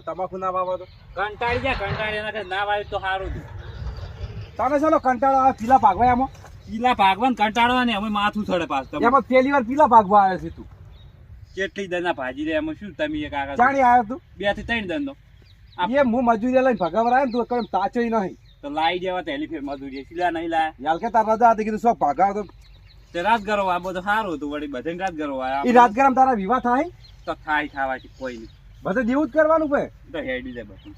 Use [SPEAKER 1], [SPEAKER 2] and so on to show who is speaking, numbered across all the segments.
[SPEAKER 1] તમાકુ જ ના
[SPEAKER 2] વાવે ના
[SPEAKER 1] ના
[SPEAKER 2] કંટાળો આવે ભાગવા એમાં
[SPEAKER 1] ને
[SPEAKER 2] છે તું
[SPEAKER 1] ભાજી દે એમાં શું તમે એક
[SPEAKER 2] તું
[SPEAKER 1] બેથી ત્રણ દન
[SPEAKER 2] હું મજૂરી લઈને ભગાવર આવ્યો તું કઈ તાચો નહીં
[SPEAKER 1] તો લાઈ દેવા તેલી ફેર મજૂરી સિલા નહીં લાયા?
[SPEAKER 2] કે તાર રજા હતી કીધું શું ભાગાવ તે
[SPEAKER 1] રાત ગરો આ બધું સારું હતું વળી બધે રાત ગરો
[SPEAKER 2] એ રાજગરામ તારા વિવાહ થાય?
[SPEAKER 1] તો થાય ખાવાથી કોઈ નહીં.
[SPEAKER 2] બધે દેવું જ કરવાનું ભાઈ
[SPEAKER 1] તો હેડી જાય બધું.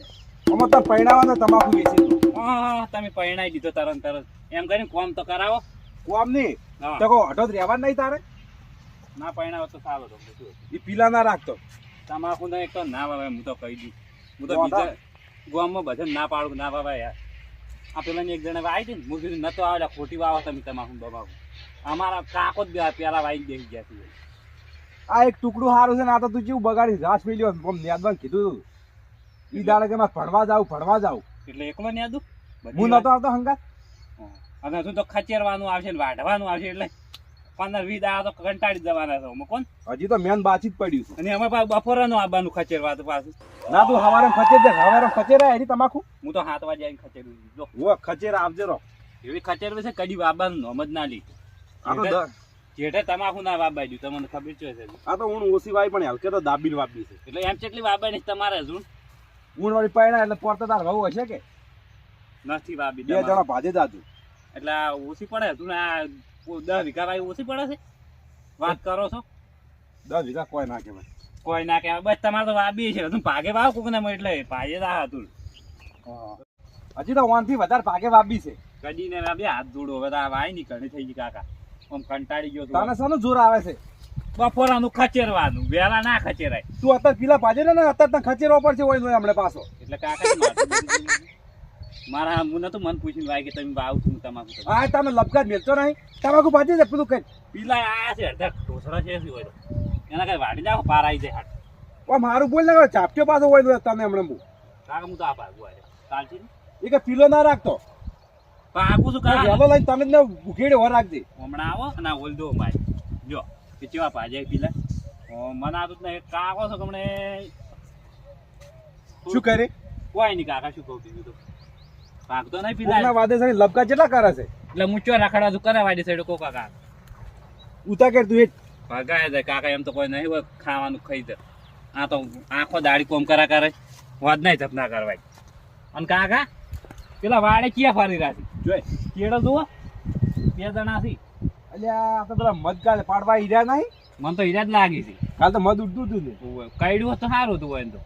[SPEAKER 2] અમે તો પૈણાવાનો તમાકુ વેચી. તું
[SPEAKER 1] હા તમે પૈણાઈ દીધો તરત તરત. એમ કરીને કોમ તો કરાવો.
[SPEAKER 2] કોમ નહીં? તો કહો હટો રહેવા નહીં તારે?
[SPEAKER 1] ના પૈણાવો તો સારું તો
[SPEAKER 2] એ પીલા ના રાખતો.
[SPEAKER 1] તમાકુ તો એક તો ના વાવે હું તો કહી દઉં. હું તો. બીજા ગોમમાં બધે ના પાડું ના વાવે યાર. આ પેલા એક જણા આવી દે ને હું કીધું નતો આવે ખોટી વાવો તમે તમાકુ બબાકુ અમારા કાકો જ પેલા વાઈ બેસી ગયા છે.
[SPEAKER 2] આ એક ટુકડું સારું છે ને આ તો તું જેવું બગાડી ઘાસ મેલ્યો આમ યાદવાન કીધું તું. ઈ દાડે કે ભણવા જાવ ભણવા જાવ.
[SPEAKER 1] એટલે એકલો ને
[SPEAKER 2] હું નતો આવતો હંગાત?
[SPEAKER 1] અને હજુ તો ખચેરવાનું આવશે ને વાઢવાનું આવશે એટલે પંદર વીસ દાડા તો કંટાળી જવાના છે કોણ?
[SPEAKER 2] હજી તો મેન બાચી જ પડ્યું છે.
[SPEAKER 1] અને અમે પાછું બપોરનું આવવાનું ખચેરવા તો પાછું.
[SPEAKER 2] ના તું હવારે ખચેર દે હવારે ખચેર એની તમાકુ.
[SPEAKER 1] હું તો હાથ વાગે આવીને ખચેરું જો.
[SPEAKER 2] ખચેર આવજે રો.
[SPEAKER 1] એવી ખચેરવી છે કદી બાબાનું નોમ જ ના લીધું
[SPEAKER 2] આ તો
[SPEAKER 1] જેઠે તમાકુ ના વાબાઈ તમને ખબર છે.
[SPEAKER 2] આ તો ઊણ ઓછી વાય પણ હલકે તો દાબીને વાપી છે.
[SPEAKER 1] એટલે એમ કેટલી વાબાઈ તમારે હજુ?
[SPEAKER 2] ઊણ વાળી એટલે પોરતો તાર વહુ હશે કે?
[SPEAKER 1] નથી વાબી
[SPEAKER 2] બે જણા ભાજે જાતું
[SPEAKER 1] એટલે ઓછી પડે હજુ ને આ દસ વીઘા વાય ઓછી પડે છે? વાત કરો છો?
[SPEAKER 2] દસ વીઘા કોઈ ના કહેવાય.
[SPEAKER 1] કોઈ ના કહેવાય. બસ તમારે તો વાબી છે. હજુ ભાગે વાવ કોક ને એટલે ભાજે તા હતું
[SPEAKER 2] હજી તો વાનથી વધારે ભાગે વાપી છે.
[SPEAKER 1] કદી ને વાબી હાથ જોડો. હવે તો વાય નીકળે થઈ ગઈ કાકા. આમ કંટાળી ગયો
[SPEAKER 2] તને શાનું જોર આવે છે?
[SPEAKER 1] બપોરાનું ખચેરવાનું વેલા ના ખચેરાય.
[SPEAKER 2] તું અત્યારે પીલા ભાજે ને અત્યારે તને ખચેરવો પડશે હોય હમણાં પાછો.
[SPEAKER 1] એટલે કાકા. મારા મુને તો મન પૂછીને ભાઈ કે તમે ભાવ છું તમાકુ.
[SPEAKER 2] આ તમે લપકા મેલતો નહીં. તમાકુ ભાજી દે પેલું કઈ?
[SPEAKER 1] પીલા આ છે અડધા ઢોસરા છે હોય તો. એના કઈ વાડી જાવ પાર આવી જાય હાટ.
[SPEAKER 2] ઓ મારું બોલ ના ચાપટ્યો પાછો હોય તમે હમણાં હું.
[SPEAKER 1] કાકા હું તો આ ભાગું આજે ચાલશે
[SPEAKER 2] એ કે પીલો ના રાખતો.
[SPEAKER 1] ભાગું શું કરે
[SPEAKER 2] વેલો લઈને તમે ને ઉઘેડે હો રાખજે.
[SPEAKER 1] હમણાં આવો અને ઓલ દો ભાઈ. જો કે ચેવા પાજે પીલા મને આ તો ને કાકો છો કે
[SPEAKER 2] શું કરે
[SPEAKER 1] કોઈ નહીં કાકા શું કહું બીજું તો. ભાગતો નહીં પીલા ના
[SPEAKER 2] વાદે છે લબકા કેટલા કરે છે?
[SPEAKER 1] એટલે મૂચો રાખડા તો કરે વાડી સાઈડ કો કાકા?
[SPEAKER 2] ઉતા કે તું એ
[SPEAKER 1] ભગાય જાય કાકા એમ તો કોઈ નહીં હોય ખાવાનું ખાઈ દે. આ તો આખો દાડી કોમ કરા કરે. વાદ નહીં જપના કરવાય. અને કાકા પેલા વાડે ક્યાં ફરી રાખી
[SPEAKER 2] જોઈ
[SPEAKER 1] કેળો જુઓ બે જણા થી
[SPEAKER 2] અલ્યા આ પેલા મધ કાલે પાડવા હીર્યા નહીં?
[SPEAKER 1] મને તો હીરા જ લાગી છે.
[SPEAKER 2] કાલ તો મધ ઉડતું હતું ને.
[SPEAKER 1] કઈડું તો સારું હતું એમ તો.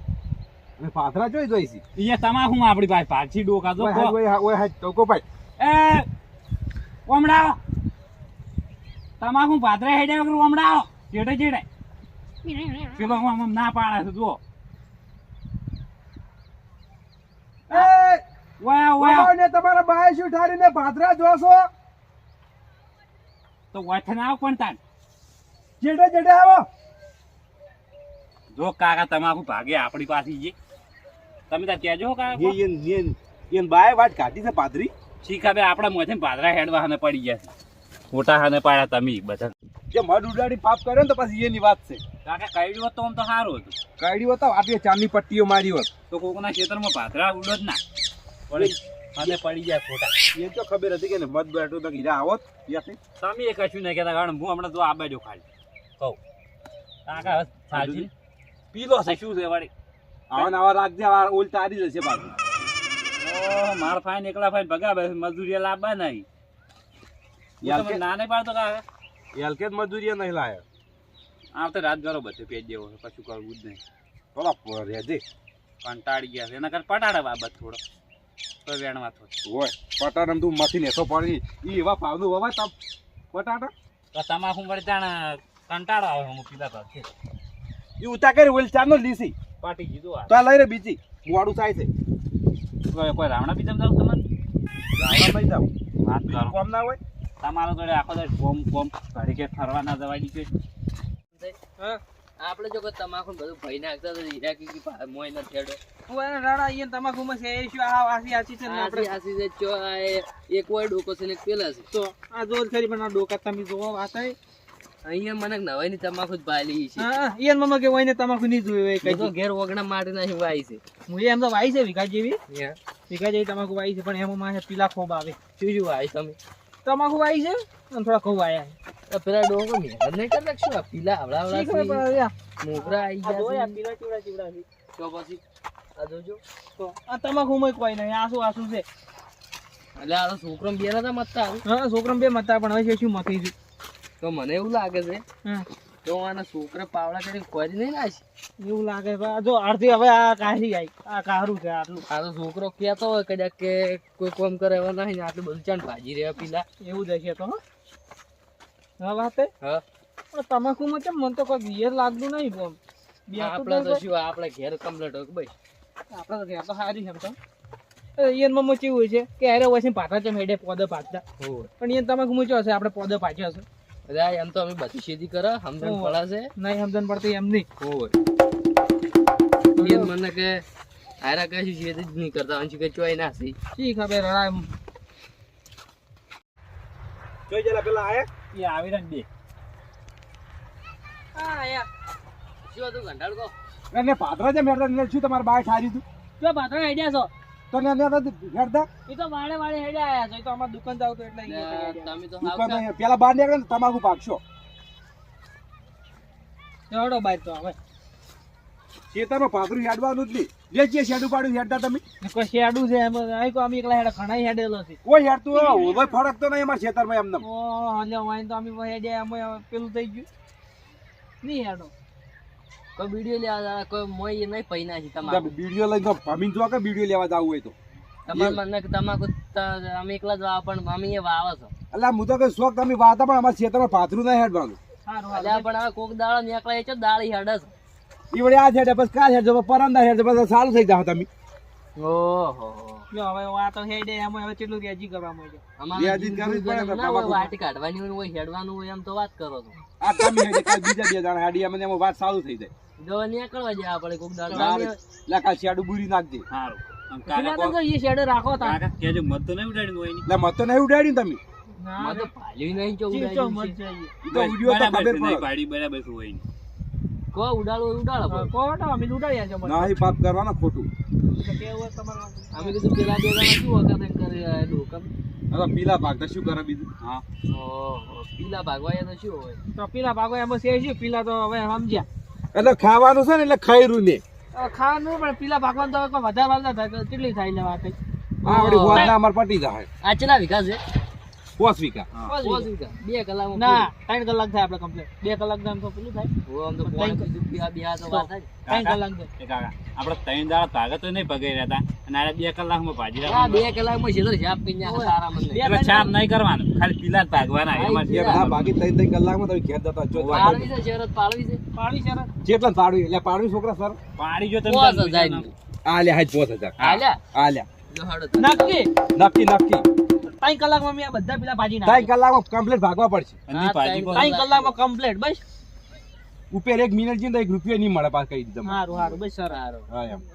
[SPEAKER 2] અને પાથરા જોઈ જોઈ છે.
[SPEAKER 1] અહીંયા તમા હું આપણી પાસે? પાછી ડોકા જો
[SPEAKER 2] ઓય ઓય હાય, ટોકો ભાઈ.
[SPEAKER 1] એ ઓમડાવો તમાકુ પાત્રે હેડ્યા વગર ઓમડાવો ચેડે ચેડે. પેલો આમ આમ ના પાડે છે જુઓ.
[SPEAKER 2] એ
[SPEAKER 1] વાહ વાહ.
[SPEAKER 2] ને તમારા બાય શું ઠારીને પાથરા જોશો.
[SPEAKER 1] તો વઠન આવ પણ તાન?
[SPEAKER 2] જેડે જેડે આવો.
[SPEAKER 1] જો કાકા તમાકુ ભાગે આપણી પાસે જે. તમે ત્યાં કહેજો કાકા
[SPEAKER 2] એન એન એન બાય વાટ કાઢી છે પાદરી?
[SPEAKER 1] શીખા બે આપણા મોથે પાદરા હેડવા હાને પડી ગયા મોટા હાને પાડ્યા તમે બધા.
[SPEAKER 2] જે મધ ઉડાડી પાપ કર્યો ને તો પછી એની વાત છે.
[SPEAKER 1] કાકા કઈડ્યું હોત તો આમ તો સારું હતું.
[SPEAKER 2] કાઢી હોત આપી ચાંદની પટ્ટીઓ મારી હોત.
[SPEAKER 1] તો કોકના ખેતરમાં પાદરા ઉડો જ ના. હાને પડી ગયા ખોટા.
[SPEAKER 2] એ તો ખબર હતી કે ને મધ તો હીરા આવત ત્યાંથી
[SPEAKER 1] તમે એ કશું નહીં કહેતા કારણ હું હમણાં તો આ બાજુ ખાલી કહું. કાકા સાચી પીલો છે શું છે વળી?
[SPEAKER 2] આવા ને રાખજે આવા ઓલ તારી જશે પાછું.
[SPEAKER 1] માર ફાઈન એકલા ફાઈન ભગાવે મજૂરી લાવવા નહીં. ના નહીં પાડતો કાકા?
[SPEAKER 2] એલકે મજૂરી નહીં લાયો.
[SPEAKER 1] આવતે રાત ગરો બધે પેજ કશું કરવું જ નહીં.
[SPEAKER 2] થોડા રેજે
[SPEAKER 1] કંટાળી ગયા છે એના કરતા પટાડે બાબત થોડો. તો વેણવા થોડો
[SPEAKER 2] હોય. પટાટમ તું મથી નેસો પડી. ઈ એવા વવા તમ પટાટા
[SPEAKER 1] તો તમાકુ વળી કંટાળો આવે હું પીલા તો છે
[SPEAKER 2] ઈ ઉતા કરી ઓલ ચાનો લીસી.
[SPEAKER 1] પાટી કીધું
[SPEAKER 2] તો લઈ રે બીજી. મોડું થાય છે.
[SPEAKER 1] કોઈ રાવણા બીજા જાવ તમારે
[SPEAKER 2] લઈ જાવ
[SPEAKER 1] વાત કરો.
[SPEAKER 2] કોમ ના હોય?
[SPEAKER 1] તમારો જોડે આખો દાડ કોમ કોમ ઘડી કે ફરવા ના જવાય છે
[SPEAKER 3] આપણે જો તમાકુ બધું ભરી નાખતા તો હીરા કી મોય ન થેડો
[SPEAKER 4] તમાકુમાં છે એ શું આ વાસી આછી છે ને આપણે?
[SPEAKER 3] આસી છે જો આ એક વાર ડોકો છે ને એક પેલા છે.
[SPEAKER 4] તો આ જોર ખરી પણ આ ડોકા તમે જોવો વાત
[SPEAKER 3] અહીંયા મને નવાઈની તમાકુ જ પાલી છે.
[SPEAKER 4] હા ઈયન મામા કે વહીને તમાકુ ની જોયું
[SPEAKER 3] તો
[SPEAKER 4] કઈ
[SPEAKER 3] ઘેર ઓગણા માટે ના વાઈ છે.
[SPEAKER 4] હું એમ તો વાઈ છે વિકા જેવી વિકા જેવી તમાકુ વાઈ છે પણ એમાં મારે પીલા ખોબ આવે.
[SPEAKER 3] શું શું વાઈ તમે?
[SPEAKER 4] તમાકુ આવી છે અને થોડા ઘઉં
[SPEAKER 3] આવ્યા પેલા ડોંગો મેહર નહીં કરી નાખશું આ પીલા આવડા આવડા મોગરા
[SPEAKER 4] આવી
[SPEAKER 3] ગયા
[SPEAKER 4] પીલા ચીવડા ચીવડા. છે.
[SPEAKER 3] છે. તો પછી આ જોજો.
[SPEAKER 4] તો આ તમાકુમાં કોઈ નહીં આસુ આસુ છે?
[SPEAKER 3] એટલે આ તો છોકરો બે નતા મતતા.
[SPEAKER 4] હા છોકરા બે મતા પણ હવે શું મથી છું?
[SPEAKER 3] તો મને એવું લાગે છે
[SPEAKER 4] હા.
[SPEAKER 3] તો આના છોકરા પાવડા કરીને ખોરી નહીં નાખી.
[SPEAKER 4] એવું લાગે જો અડધી હવે આ કાઢી આવી આ કારું છે આટલું.
[SPEAKER 3] આ તો છોકરો કહેતો હોય કદાચ કે કોઈ કોમ કરે એવા નહીં ને આટલું બધું ચાણ ભાજી રહ્યા પીલા.
[SPEAKER 4] એવું જ હશે તો હા. વાત હે? તમાકુમાં કેમ મને તો કોઈ ઘેર લાગતું નહીં બે
[SPEAKER 3] આપણે તો શું આપણે ઘેર કમ્પ્લીટ હોય ભાઈ?
[SPEAKER 4] આપણે તો ઘેર તો સારી છે એમ તો. ઈયનમાં હોય છે? કે અરે પાટા છે પોદો પાડતા
[SPEAKER 3] હોય
[SPEAKER 4] પણ ઈયન તમાકુ મચ્યો હશે? આપણે પોદો પાછો હશે.
[SPEAKER 3] અરે એમ તો અમે બધી શેતી કરે સમજણ. પડે છે
[SPEAKER 4] નહીં સમજણ પડતી એમ નહીં.
[SPEAKER 3] હોય મને કે આરા કઈ શેતી જ નહીં કરતા અંશી કે ચોય ના સી
[SPEAKER 4] શી ખબર એમ.
[SPEAKER 2] જોઈ જલા પેલા આયા?
[SPEAKER 1] એ આવી રહ્યા બે.
[SPEAKER 4] હા આયા.
[SPEAKER 3] શું હતું ઘંટાડ કો
[SPEAKER 2] અને પાત્રા છે મેરતા શું તમારે બાય ઠારી તું?
[SPEAKER 4] જો પાત્રા આઈડિયા છો.
[SPEAKER 2] તો ને ને હેરતા
[SPEAKER 4] એ તો વાળે વાળે હેડે આયા છે. તો અમાર દુકાન જાવ તો એટલે.
[SPEAKER 3] તમે તો
[SPEAKER 2] દુકાન પેલા બહાર નીકળે ને તમાકુ પાકશો
[SPEAKER 4] ચડો બાઈક તો હવે.
[SPEAKER 2] ખેતરમાં પાથરું હેડવાનું જ નહીં. જે જે શેડું પાડ્યું હેડતા તમે.
[SPEAKER 4] કોઈ શેડું છે એમ અહીં કોઈ અમે એકલા હેડા ઘણા હેડેલો છે.
[SPEAKER 2] કોઈ હેડતું હોય ફરક તો નહીં અમારા ખેતરમાં એમને.
[SPEAKER 4] ઓ હલે વાઈન તો અમે હેડ્યા અમે પેલું થઈ ગયું. નહીં હેડો.
[SPEAKER 3] કોઈ વીડિયો લેવા જાવ કોઈ મોય નહીં પૈ નાખી તમારે.
[SPEAKER 2] વીડિયો લઈને તો ભમીને જો કે વીડિયો લેવા જાવ હોય તો.
[SPEAKER 3] તમારે મને કે તમાકુ અમે એકલા જ વાવ પણ મમ્મી એ વાવ છો.
[SPEAKER 2] એટલે હું તો કે શોખ તમે વાતા પણ અમારા ખેતરમાં પાથરું નહીં હેડવાનું.
[SPEAKER 4] સારું
[SPEAKER 3] એટલે પણ હવે કોક દાડો નીકળે છે દાળી હેડ છે.
[SPEAKER 2] ઈ વડે આ હેડે બસ કાલ હેડજો પરમદા હેડ બસ સારું થઈ જાવ તમે.
[SPEAKER 3] ઓહો.
[SPEAKER 4] જો હવે આ તો હેડે એમ હવે કેટલું રેજી કરવા માંડ્યો?
[SPEAKER 3] અમારે
[SPEAKER 2] યાદી કરવી પડે
[SPEAKER 3] હોય
[SPEAKER 2] તમાકુ.
[SPEAKER 3] વાટી કાઢવાની હોય હેડવાનું હોય એમ તો વાત કરો છો.
[SPEAKER 2] આ તમે હેડે બીજા બે જણા હેડી વાત સારું થઈ જાય.
[SPEAKER 3] જો નીકળવા જાય આપણે કોક દાડો
[SPEAKER 2] સારું. એટલે કાલ શેડું બુરી
[SPEAKER 1] સારું. કાકા
[SPEAKER 4] તો એ શેડે રાખો તા.
[SPEAKER 1] કાકા કેજો મત તો નહીં ઉડાડ્યું હોય
[SPEAKER 2] એટલે મત તો નહીં ઉડાડી તમે.
[SPEAKER 4] ના
[SPEAKER 3] તો ભાલ્યું નહીં ચો
[SPEAKER 4] ચી મત જઈએ
[SPEAKER 2] તો વીડિયો તો ખબર પડે.
[SPEAKER 1] પાડી બરાબર છે હોય
[SPEAKER 3] કો ઉડાડો ઉડાડો પણ.
[SPEAKER 4] કોટ અમે લૂંટાડ્યા છે મને
[SPEAKER 2] પાપ કરવાના ખોટું.
[SPEAKER 4] કેવું હોય
[SPEAKER 3] અમે કીધું પેલા બે શું વખત કરી રહ્યા ડોકમ
[SPEAKER 2] પીલા ભાગ શું કરે બીજું?
[SPEAKER 1] હા.
[SPEAKER 3] પીલા ભાગવા તો શું હોય?
[SPEAKER 4] તો પીલા ભાગવા એમાં છે પીલા તો હવે સમજ્યા.
[SPEAKER 2] એટલે ખાવાનું છે ને એટલે ખાયરું ને
[SPEAKER 4] ખાવાનું પણ પીલા ભાગવાન તો વધારે વધારે કેટલી થાય ને વાત.
[SPEAKER 2] આ વળી હોદના અમાર પટી જાય.
[SPEAKER 3] આ ચેલા વિકાસ છે?
[SPEAKER 2] વીઘા
[SPEAKER 3] પાંચ વીઘા બે કલાક
[SPEAKER 4] ના ત્રણ કલાક થાય આપણે કમ્પ્લીટ બે કલાક થાય. તો પેલું થાય
[SPEAKER 3] બે- બે થાય.
[SPEAKER 4] ત્રણ કલાક
[SPEAKER 1] દાડા ભાગે તો નહીં ભગાઈ રહેતા. હતા અને આરે બે કલાકમાં ભાજી રહ્યા.
[SPEAKER 3] બે કલાકમાં છેલ્લો છાપ કરી
[SPEAKER 1] છાપ નહીં કરવાનું. ખાલી પીલા જ ભાગવાના.
[SPEAKER 2] બાકી ત્રણ ત્રણ કલાકમાં તમે ઘેર જતા જો
[SPEAKER 3] પાડવી છે શરત પાડવી છે.
[SPEAKER 4] પાડવી શરત.
[SPEAKER 2] જેટલા પાડવી એટલે પાડવી છોકરા સર.
[SPEAKER 1] પાડી જો તમે.
[SPEAKER 2] આ લે હાજ પોસ હજાર.
[SPEAKER 3] આલ્યા?
[SPEAKER 2] આ
[SPEAKER 3] તો.
[SPEAKER 4] નક્કી?
[SPEAKER 2] નક્કી નક્કી.
[SPEAKER 4] ત્રણ કલાકમાં મેં આ બધા પેલા ભાજી
[SPEAKER 2] ત્રણ કલાકમાં કમ્પ્લીટ ભાગવા પડશે.
[SPEAKER 3] ત્રણ
[SPEAKER 4] કલાકમાં કમ્પ્લીટ બસ.
[SPEAKER 2] ઉપર એક મિનિટ જઈને એક રૂપિયો નહીં મળે પાછું કહી દીધું
[SPEAKER 4] સારું સારું બસ સર
[SPEAKER 3] સારું.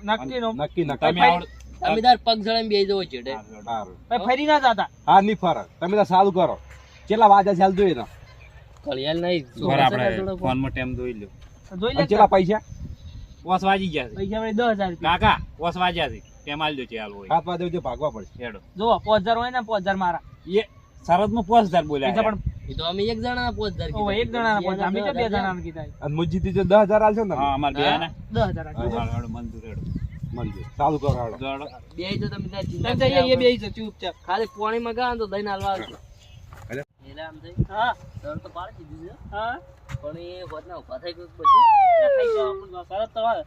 [SPEAKER 4] નક્કી નો
[SPEAKER 2] નક્કી નક્કી.
[SPEAKER 3] તમે તાર પગ જણાઈને બે જવો
[SPEAKER 2] સારું
[SPEAKER 4] ફરી ના જાતા.
[SPEAKER 2] હા નહીં ફરક. તમે તો સારું કરો. કેટલા વાજા ચાલ જોઈએ ને
[SPEAKER 3] કળિયાલ નહીં
[SPEAKER 1] આપણે ફોનમાં ટાઈમ જોઈ લ્યો
[SPEAKER 4] જોઈ લે
[SPEAKER 2] કેટલા પૈસા?
[SPEAKER 1] ઓસ વાજી ગયા છે.
[SPEAKER 4] પૈસા દસ હજાર રૂપિયા.
[SPEAKER 1] કાકા ઓસ વાજ્યા છે. તેમ આલજો ચાલ હોય?
[SPEAKER 2] હાથ વાગે ભાગવા પડશે.
[SPEAKER 1] હેડો.
[SPEAKER 4] જુઓ પાંચ હજાર હોય ને પાંચ હજાર મારા.
[SPEAKER 1] એ શરતમાં પોસ હજાર બોલ્યા
[SPEAKER 4] પણ
[SPEAKER 3] એ તો અમે એક જણા પોચ હજાર
[SPEAKER 4] ઓહો, એક જણા પાંચ અમે તો બે જણા કીધા?
[SPEAKER 2] અને મુજીથી જે દસ હજાર આલશો ને
[SPEAKER 1] હા અમારે બે ને.
[SPEAKER 4] દસ હજાર
[SPEAKER 2] હા.
[SPEAKER 1] હાલો, હાલો, મંજૂર હેડો.
[SPEAKER 2] મંજૂર. ચાલુ કરો હાલો.
[SPEAKER 3] બે તો તમે ચિંતા
[SPEAKER 4] તો એ બે ચૂપચાપ.
[SPEAKER 3] ખાલી પાણી મગાવો તો દહીં હાલવા આવશે
[SPEAKER 2] અરે.
[SPEAKER 3] થઈ
[SPEAKER 4] હા.
[SPEAKER 3] તળ તો પાડી દીધું છે.
[SPEAKER 4] હા.
[SPEAKER 3] પણ એ હોતના ઊભા થઈ ગયું પછી?
[SPEAKER 4] થઈ ગયો આપણું શરત તો હવે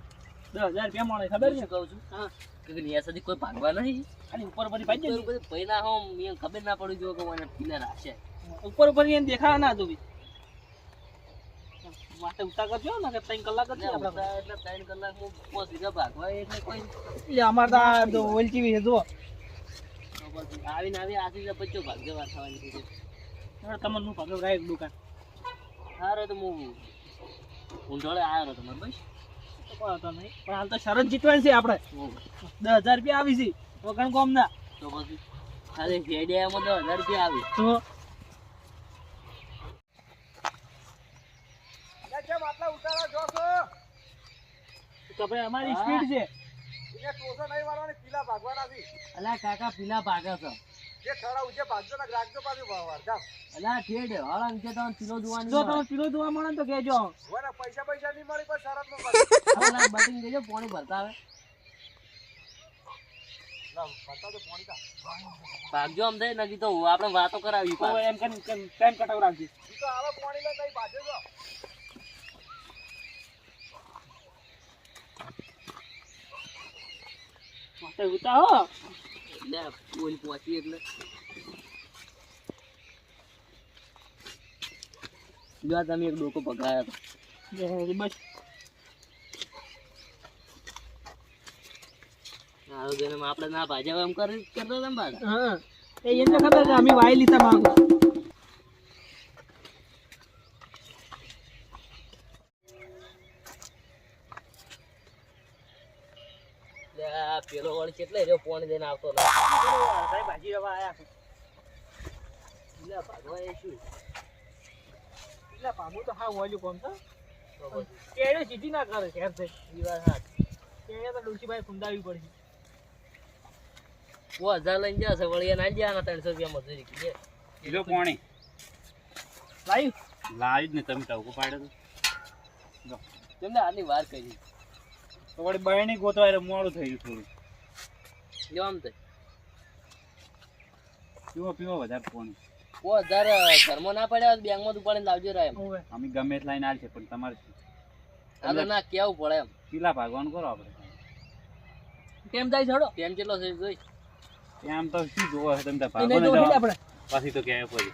[SPEAKER 4] દસ હજાર રૂપિયા મળે ખબર છે?
[SPEAKER 3] કહું છું? હા. કે સુધી કોઈ ભાગવા નહીં.
[SPEAKER 4] ખાલી ઉપર ઉપર ભાઈ
[SPEAKER 3] હો ખબર ના પડી જો કે મને પીલા રાખશે
[SPEAKER 4] ઉપર ઉપર એને દેખાડા ના જોવી માટે ઉતા કરજો ને કે ત્રણ કલાક જ
[SPEAKER 3] એટલે ત્રણ કલાકમાં પોસ વીઘા ભાગવા એટલે કોઈ
[SPEAKER 4] એટલે અમારે તો આ જો ઓલચી વિશે જુઓ.
[SPEAKER 3] આવીને આવી આથી જ પચ્ચો ભાગ્ય વાર થવાની છે.
[SPEAKER 4] હવે તમને હું ભાગો રાય દુકાન.
[SPEAKER 3] સારો તો હું ઊંઢોળે આવ્યો તમારે બસ
[SPEAKER 4] પણ હાલ તો શરત જીતવાની છે આપણે. દસ હજાર રૂપિયા આવી છે વગર કોમ ના
[SPEAKER 3] તો પછી ખાલી હેડિયામાં દસ હજાર રૂપિયા આવી.
[SPEAKER 4] તો
[SPEAKER 2] દાડા જો છો
[SPEAKER 4] તો ભાઈ અમારી સ્પીડ છે.
[SPEAKER 2] પીલા ભાગવાના છે.
[SPEAKER 3] અલા કાકા પીલા ભાગે છે.
[SPEAKER 2] જે ખરા ઉજે ભાગજો ને રાખજો પાછું વારદામ
[SPEAKER 3] અલા ઠેડ હળ અંકે તો પીલો જોવાની
[SPEAKER 4] જો તમે પીલો જોવા મળે તો કહેજો.
[SPEAKER 2] વને પૈસા પૈસા નહીં મળી પણ શરતમાં પાછું.
[SPEAKER 3] બટિંગ દેજો પાણી ભરતા આવે
[SPEAKER 2] ના, ભરતા તો પોણી તા.
[SPEAKER 3] ભાગજો આમ થાય નકી તો આપણે વાતો કરાવી
[SPEAKER 4] એમ કેમ ટાઈમ કટાવ રાખજો?
[SPEAKER 2] ઈ તો આવે પોણી લઈને નહીં ભાગે જો.
[SPEAKER 4] ઉતા હો.
[SPEAKER 3] પહોંચી એટલે જો તમે એક ડોકો પકડાયો હતો
[SPEAKER 4] બસ
[SPEAKER 3] આપણે ના ભાજ્યા એમ કરી કરતો તમે
[SPEAKER 4] હા. એ એને ખબર છે અમે વાય લીધા માંગો
[SPEAKER 3] એટલે આ પેલો વળી કેટલે રહ્યો પોણી દઈને આવતો ના
[SPEAKER 4] સાહેબ ભાજી રવા આયા છે.
[SPEAKER 3] એટલે ભાગવા એ શું
[SPEAKER 4] એટલે પામું તો હા વોલ્યુ કોમ તો. કેડે સીધી ના કરે ઘેર છે.
[SPEAKER 3] ઈ વાત સાચી.
[SPEAKER 4] કેડે તો ડોશીભાઈ ખુંદાવી પડશે.
[SPEAKER 3] ઓ હજાર લઈને જશે વળી એને આલી જવાના ત્રણસો રૂપિયા મજૂરી કીધે
[SPEAKER 1] કિલો પોણી
[SPEAKER 4] લાઈવ
[SPEAKER 1] લાવી જ ને તમે ટવકો પાડ્યો તો.
[SPEAKER 3] તમને આની વાર કરી?
[SPEAKER 1] તો વળી બહેણી ગોતવા એટલે મોડું થઈ ગયું થોડું.
[SPEAKER 3] જો આમ તો
[SPEAKER 1] પીવો પીવો વધારે પાણી
[SPEAKER 3] ઓ હજાર ઘરમાં ના પડ્યા બેંકમાં તું લાવજો રે
[SPEAKER 1] અમે ગમે એટલા લાઈન આલ છે પણ તમારે શું?
[SPEAKER 3] ના કેવું પડે એમ.
[SPEAKER 1] પીલા ભાગવાનું કરો આપણે.
[SPEAKER 4] કેમ જાય છોડો?
[SPEAKER 3] કેમ કેટલો છે જોઈ.
[SPEAKER 1] કેમ તો શું જોવો છે તમે ભાગો ને
[SPEAKER 4] આપણે.
[SPEAKER 1] પછી તો ક્યાંય પછી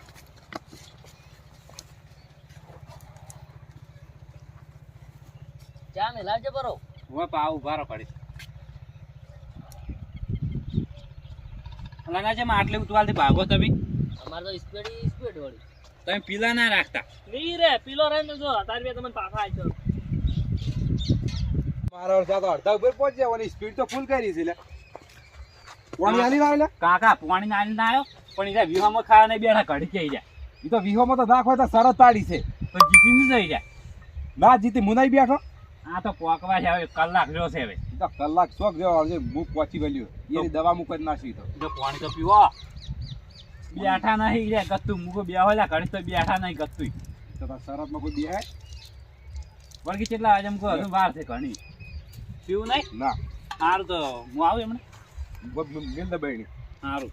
[SPEAKER 3] ચા ને લાવજો બરો
[SPEAKER 1] હું પાવ ઉભારો પડી લગા છે આટલે ઉતવાલથી ભાગો તમે?
[SPEAKER 3] અમારે તો સ્પીડ સ્પીડ વળી.
[SPEAKER 1] તમે પીલા ના રાખતા.
[SPEAKER 4] ની રે પીલો રહે ને જો તારી બે તમને પાછા આવી
[SPEAKER 2] મારા અડધા તો અડધા ઉપર પહોંચી જવાની સ્પીડ તો ફૂલ કરી છે લે. પોણી આલી ના લે
[SPEAKER 1] કાકા પાણી નાલી ના આવ્યો પણ એ વિવામાં ખાવા ને બેઠા જઈ જાય.
[SPEAKER 2] એ તો વિહોમાં તો નાખો તો શરત પાડી છે.
[SPEAKER 1] તો જીતી નહીં જઈ જાય.
[SPEAKER 2] ના જીતી મુનાઈ બેઠો.
[SPEAKER 1] આ તો પોકવા છે હવે કલાક રહ્યો છે હવે.
[SPEAKER 2] તો કલાક શોખ જેવો આવશે મુક પહોંચી ગયેલું એની દવા મૂક જ નાખી તો
[SPEAKER 1] જો પાણી તો પીવો. બેઠા નહીં રે ગતું મૂકો બે હોય ઘડી તો બેઠા નહીં ગતું
[SPEAKER 2] તો શરત શરતમાં કોઈ બે
[SPEAKER 1] વળગી કેટલા આજે મૂકો હજુ વાર છે ઘણી. પીવું નહીં?
[SPEAKER 2] ના.
[SPEAKER 1] સારું તો હું આવું એમને?
[SPEAKER 2] બ- દબાઈ
[SPEAKER 1] સારું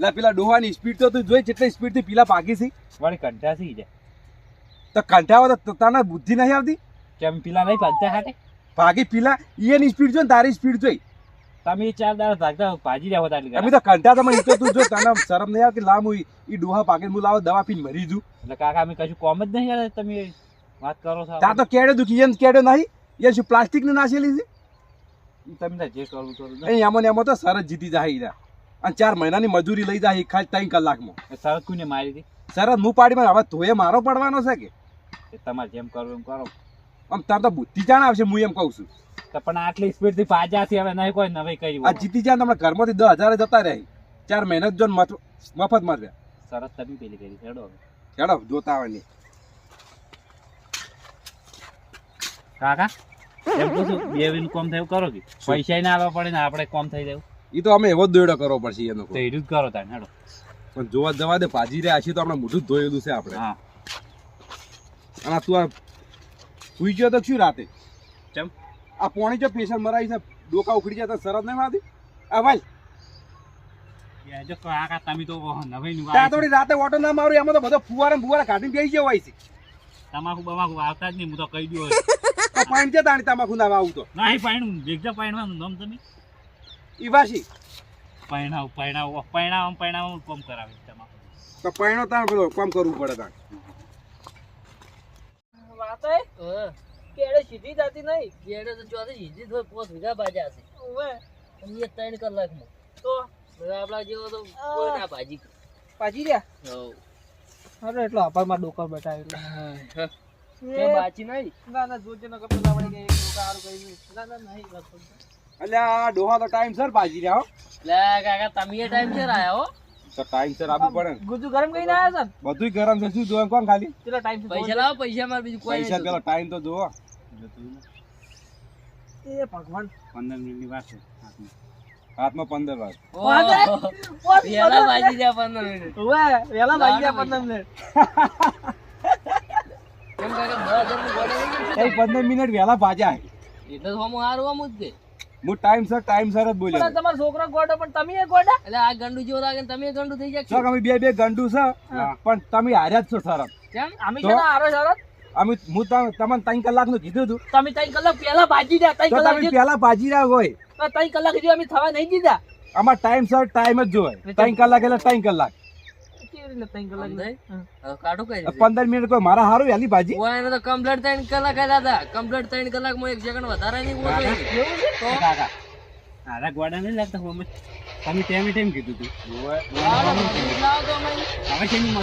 [SPEAKER 2] એટલે પેલા ડોહાની સ્પીડ તો તું જોઈ જેટલી સ્પીડથી પેલા પાકી છે.
[SPEAKER 1] વળી કંઠા થઈ જાય
[SPEAKER 2] તો કંઠાવા તો તને બુદ્ધિ નહીં આવતી?
[SPEAKER 1] કેમ પેલા નહીં ભાગતા હાટે?
[SPEAKER 2] ભાગી પેલા એની સ્પીડ જોઈ તારી સ્પીડ જોઈ.
[SPEAKER 1] તમે ચાર દાડા ભાગતા ભાજી રહ્યા હતા
[SPEAKER 2] અમે તો કંઠા તમે તો તું જો તને શરમ નહીં આવતી? લામ હોય એ ડોહા પાકે હું લાવો દવા પીને મરી જુ
[SPEAKER 1] એટલે કાકા અમે કશું કોમ જ નહીં યાર તમે વાત કરો છો
[SPEAKER 2] ત્યાં તો કેડે દુખી એમ કેડે નહીં? એ શું પ્લાસ્ટિક ને નાખેલી છે?
[SPEAKER 1] તમે તાર જે કરવું કરો.
[SPEAKER 2] એમાં ને એમાં તો સરસ જીતી જાય ઈરા. અને ચાર મહિનાની મજૂરી લઈ જાય ખાલી ત્રણ કલાકમાં.
[SPEAKER 1] શરત કોઈને મારી હતી?
[SPEAKER 2] સરસ હું પાડી હવે ધોયે મારો પડવાનો છે કે?
[SPEAKER 1] તમારે જેમ કરો એમ કરો.
[SPEAKER 2] આમ તાર તો બુદ્ધિ જાણ આવશે હું એમ કહું છું.
[SPEAKER 1] તો પણ આટલી સ્પીડથી પાજાથી હવે નહીં કોઈ નવી કરી
[SPEAKER 2] આ જીતી જાય તમને ઘરમાંથી દસ હજાર જતા રહે. ચાર મહિના જો મફત મફત
[SPEAKER 1] સરસ તમે પેલી કરી હેડો.
[SPEAKER 2] હેડો જોતા નહીં
[SPEAKER 1] કાકા એમ કહું છું બે વીન કોમ થયું કરો કે? પૈસા ના આવવા પડે ને આપણે કોમ થઈ જાય
[SPEAKER 2] એ તો અમે એવો જ દોડો કરવો પડશે એનો
[SPEAKER 1] તો એનું જ કરો તાને હેડો.
[SPEAKER 2] પણ જોવા જવા દે ભાજી રહ્યા છીએ તો આપણે મોઢું ધોયેલું છે આપણે.
[SPEAKER 1] હા.
[SPEAKER 2] અને તું આ સુઈ ગયો તો શું રાતે?
[SPEAKER 1] ચમ?
[SPEAKER 2] આ પોણી જો પેશન મરાઈ છે ડોકા ઉખડી જાય તો સરસ નહીં મારતી? આ ભાઈ.
[SPEAKER 1] જો કાકા તમે તો નવી નું
[SPEAKER 2] ત્યાં થોડી રાતે ઓટો ના મારું એમાં તો બધો ફુવારે ફુવારે કાઢીને બેસી ગયો હોય છે.
[SPEAKER 1] તમાકુ બમાકુ આવતા જ નહીં હું તો કહી દઉં
[SPEAKER 2] પાણી છે તાણી તમાકુ ના આવું તો?
[SPEAKER 1] નહીં પાણું ભેગજા પાણવાનું નામ તમે?
[SPEAKER 2] ઈ વાસી
[SPEAKER 1] પૈણાવ પૈણાવ પૈણાવ પૈણાવ કોમ કરાવે તમાકુ
[SPEAKER 2] તો પૈણો તાણ પેલો કામ કરવું પડે તાણ.
[SPEAKER 4] વાત હે. કેડે સીધી જાતી નહીં
[SPEAKER 3] કેડે તો ચોથી સીધી થોડી પોસ વીઘા બાજા છે.
[SPEAKER 4] ઓવે.
[SPEAKER 3] એ ત્રણ કલાકમાં.
[SPEAKER 4] તો?
[SPEAKER 3] આપણા જેવો તો કોઈ ના ભાજી
[SPEAKER 4] પાજી રહ્યા?
[SPEAKER 3] હો
[SPEAKER 4] અરે એટલો અપારમાં ડોકર બેઠા એટલે
[SPEAKER 3] કે બાજી નહીં
[SPEAKER 4] ના ના જોજે ન કરતો લાવડી ગઈ એક ડોકા હારું કરી ના ના નહીં.
[SPEAKER 2] એટલે આ ડોહા તો ટાઈમ સર ભાજી રહ્યા હો.
[SPEAKER 3] લે કાકા તમે ટાઈમ સર આયા હો.
[SPEAKER 2] તો ટાઈમ સર આપવું પડે
[SPEAKER 4] ગુજુ ગરમ કઈ ના? સર
[SPEAKER 2] બધું ગરમ છે. શું જોવા કોણ ખાલી?
[SPEAKER 4] ચલો ટાઈમ
[SPEAKER 3] પૈસા લાવો પૈસા માર બીજું કોઈ
[SPEAKER 2] પૈસા પેલો ટાઈમ તો જોવો
[SPEAKER 4] એ ભગવાન.
[SPEAKER 1] પંદર મિનિટની વાત છે.
[SPEAKER 2] હાથમાં પંદર વાર.
[SPEAKER 3] વેલા ભાજી જા જાય પંદર મિનિટ.
[SPEAKER 4] ઓવે વેલા ભાજી જા 15 મિનિટ.
[SPEAKER 3] કેમ કાકા
[SPEAKER 2] એ પંદર મિનિટ વેલા ભાજા.
[SPEAKER 3] એટલે તો હમું હારું હમું જ
[SPEAKER 2] હું ટાઈમ સર ટાઈમ સર જ બોલ્યો
[SPEAKER 4] પણ તમારો છોકરો ગોડો પણ તમે એ ગોડા?
[SPEAKER 3] એટલે આ ગંડુ જેવો લાગે તમે ગંડુ થઈ જાય
[SPEAKER 2] સર અમે બે બે ગંડુ છે પણ તમે હાર્યા જ છો સર
[SPEAKER 3] કેમ?
[SPEAKER 4] અમે? છે ને હારો સારો
[SPEAKER 2] અમે હું તમ- તમને ત્રણ કલાકનું કીધું હતું.
[SPEAKER 4] તમે ત્રણ કલાક પહેલા ભાજી ગયા ત્રણ કલાક
[SPEAKER 2] તમે પહેલા ભાજી રહ્યા હોય.
[SPEAKER 4] ત્રણ કલાક જો અમે થવા નહીં દીધા.
[SPEAKER 2] અમાર ટાઈમ સર ટાઈમ જ જોવે. ત્રણ કલાક એટલે ત્રણ કલાક.
[SPEAKER 4] ત્રણ કલાક? હમ.
[SPEAKER 3] કઈ
[SPEAKER 2] પંદર મિનિટ કોઈ મારા હારું વહેલી ભાજી?
[SPEAKER 3] ઓય એને તો કમ્પ્લીટ ત્રણ કલાક આલ્યા હતા કમ્પ્લીટ ત્રણ કલાકમાં એક સેકન્ડ વધારે નહીં ઓછો તો?
[SPEAKER 1] કાકા આરા ગોડા નહીં લાગતા હું તમે ટેમ ટેમ કીધું તું.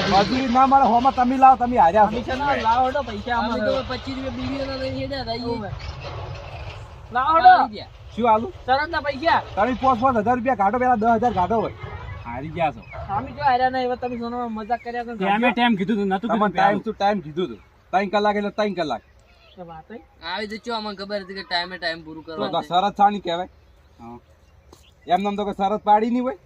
[SPEAKER 3] મજૂરી
[SPEAKER 1] ની
[SPEAKER 2] મળે હોમાં તમે લાવો તમે હાર્યા
[SPEAKER 4] લાવો હડો પૈસા
[SPEAKER 3] અમે તો પચીસ રૂપિયા બીજી હતા.
[SPEAKER 4] લાવો હડો
[SPEAKER 2] શું આલુ?
[SPEAKER 4] તરત ના પૈસા.
[SPEAKER 2] તમે પાંચ પાંચ હજાર રૂપિયા કાઢો પેલા દસ હજાર કાઢો હોય.
[SPEAKER 1] હારી ગયા છો.
[SPEAKER 4] અમે જો હાર્યા નહીં હવે તમે સોનો મજાક કર્યા કરો
[SPEAKER 1] ટેમે ટાઈમ કીધું તું નતું કીધું
[SPEAKER 2] ટાઈમ. ટુ ટાઈમ કીધું તું. ત્રણ કલાક એટલે ત્રણ કલાક.
[SPEAKER 4] તો વાત હે.
[SPEAKER 3] આવી તો અમને ખબર હતી કે ટાઈમે ટાઈમ પૂરું કરવા
[SPEAKER 2] તો શરત સાની કહેવાય.
[SPEAKER 1] હા.
[SPEAKER 2] એમ નામ તો કોઈ શરત પાડી નહીં હોય.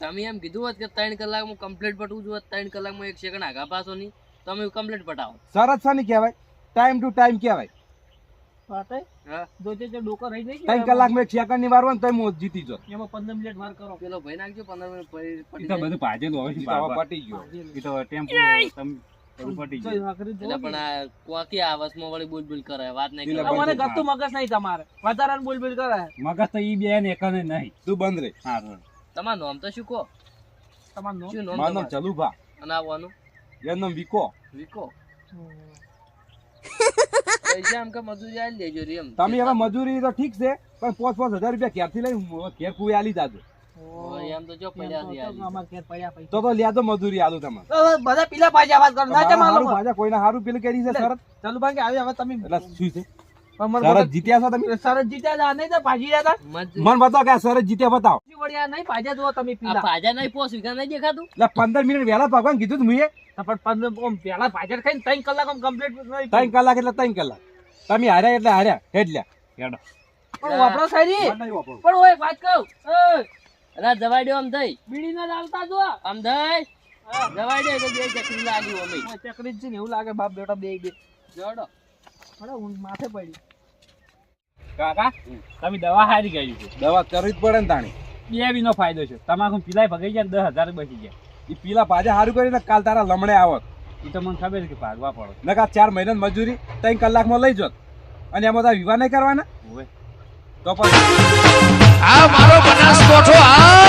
[SPEAKER 3] તમે એમ કીધું હોત કે ત્રણ કલાકમાં કમ્પ્લીટ પટવું જોઈએ ત્રણ કલાકમાં એક સેકન્ડ આગા પાછો નહીં. તમે કમ્પ્લીટ પટાવો.
[SPEAKER 2] શરત સાની કહેવાય. ટાઈમ ટુ ટાઈમ કહેવાય.
[SPEAKER 4] વાત હે.
[SPEAKER 3] હા
[SPEAKER 4] જોજે જે ડોકો રહી જાય
[SPEAKER 2] ત્રણ કલાકમાં એક સેકન્ડની વાર ને તો હું જીતી જો
[SPEAKER 4] એમાં પંદર મિનિટ વાર કરો.
[SPEAKER 3] પેલો ભાઈ નાખજો પંદર મિનિટ પછી
[SPEAKER 1] તો બધું ભાજેલું હવે
[SPEAKER 2] ઈ
[SPEAKER 1] શું
[SPEAKER 2] તો હવે પટી ગયો.
[SPEAKER 1] ઈ તો ટેમ્પો તમે પટી
[SPEAKER 4] જોઈ
[SPEAKER 3] એટલે પણ આ કોકી આવસમાં વળી બોલ બોલ કરે વાત નહીં કરે.
[SPEAKER 4] મને ગતું મગજ નહીં તમારે. વધારાનું બોલ બોલ કરે.
[SPEAKER 1] મગજ તો ઈ બે ને એક ને નહીં.
[SPEAKER 2] તું બંધ રે
[SPEAKER 1] હા.
[SPEAKER 3] તમારું નામ તો શું કહો?
[SPEAKER 4] તમારું નામ?
[SPEAKER 3] શું નામ
[SPEAKER 2] મારું નામ ચલુભા.
[SPEAKER 3] અને આવવાનું
[SPEAKER 2] એનું નામ વિકો.
[SPEAKER 3] વિકો. પૈસા આમ કે મજૂરી આલી દેજો રે એમ.
[SPEAKER 2] તમે હવે મજૂરી તો ઠીક છે પણ પાંચ પાંચ હજાર રૂપિયા ક્યારથી લઈ? ઘેર કુએ આલી જાજો
[SPEAKER 3] એમ તો જો પડ્યા છે
[SPEAKER 4] તો અમારે ઘેર
[SPEAKER 2] તો તો મજૂરી આલું તમારે.
[SPEAKER 4] હવે બધા પીલા પાછા વાત કરો. ના
[SPEAKER 2] તમારા
[SPEAKER 4] જમા
[SPEAKER 2] કોઈને હારું પેલું કરી છે શરત?
[SPEAKER 4] ચાલુ ભાઈ કે આવી હવે તમે
[SPEAKER 2] એટલે શું છે?
[SPEAKER 4] મને
[SPEAKER 2] જીત્યા છો તમે?
[SPEAKER 4] સરસ જીત્યા નહીં તો ભાજી રહ્યા હતા.
[SPEAKER 2] બતાવો કે આ જીત્યા બતાવો.
[SPEAKER 4] પછી વળી નહીં ભાજ્યા જુઓ તમે પીલા.
[SPEAKER 3] ભાજા નહીં પોસ વીઘા નહીં દેખાતું?
[SPEAKER 2] એટલે પંદર મિનિટ વહેલા ભગવાન કીધું
[SPEAKER 4] પણ પંદર ઓમ પેલા ભાજર ખાઈને ત્રણ કલાક આમ કમ્પ્લીટ
[SPEAKER 2] ત્રણ કલાક એટલે ત્રણ કલાક. તમે હાર્યા એટલે હાર્યા. હેડલ્યા
[SPEAKER 1] હેડો.
[SPEAKER 4] પણ વાપરો સારી પણ ઓય એક વાત કહું. ઓય,
[SPEAKER 3] અલા જવાઈ દો આમ થઈ.
[SPEAKER 4] બીડી ના ચાલતા જો
[SPEAKER 3] આમ થઈ? જવાઈ દે તો બે ચકરી લાગી અમે
[SPEAKER 4] ચકરી જ ને એવું લાગે બાપ બેટા બે બે.
[SPEAKER 3] જોડો.
[SPEAKER 4] અરે ઊંઘ માથે પડી.
[SPEAKER 1] કાકા તમે દવા હારી ગયું છે.
[SPEAKER 2] દવા કરવી જ પડે ને તાણી.
[SPEAKER 1] બે બી નો ફાયદો છે. તમાકુ પીલાય ભગાઈ જાય દસ હજાર બચી જાય.
[SPEAKER 2] એ પીલા પાજા સારું કરીને કાલ તારા લમણે આવત.
[SPEAKER 1] એ તો મને ખબર છે કે ભાગવા પડો.
[SPEAKER 2] નકા ચાર મહિનાની મજૂરી ત્રણ કલાકમાં લઈ જોત. અને એમાં તારા વિવાહ નહીં કરવાના? તો પણ
[SPEAKER 5] આ મારો બનાસકોઠો આ